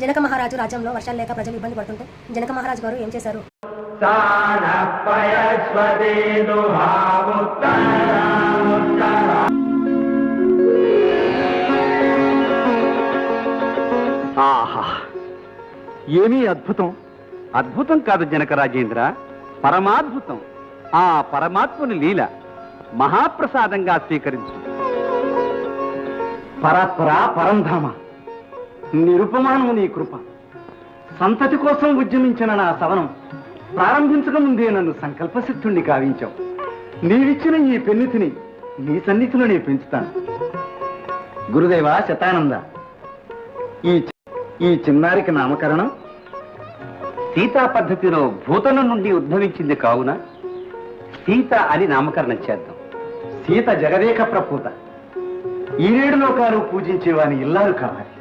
జనక మహారాజు రాజ్యంలో వర్షాలు లేక ప్రజలు ఇబ్బంది పడుతుంటే జనక మహారాజు గారు ఏం చేశారు? ఆహా. ఏమీ అద్భుతం? అద్భుతం కాదు జనక రాజేంద్ర. పరమాద్భుతం. ఆ పరమాత్ముని లీల మహాప్రసాదంగా స్వీకరించు. పరాత్పర పరంధామ. నిరుపమానము నీ కృప. సంతతి కోసం ఉద్యమించిన నా సవనం. ప్రారంభించక ముందే నన్ను సంకల్పసిద్ధుణ్ణి కావించావు నీవిచ్చిన ఈ పెన్నితిని నీ సన్నిధిలోనే పెంచుతాను. గురుదేవా శతానంద ఈ ఈ చిన్నారికి నామకరణం? సీతా పద్ధతిలో భూతనం నుండి ఉద్భవించింది కావున సీత అని నామకరణం చేద్దాం. సీత జగదేక ప్రపూత. నేడు లోకాలు పూజించేవాని ఇల్లాలు కావాలి.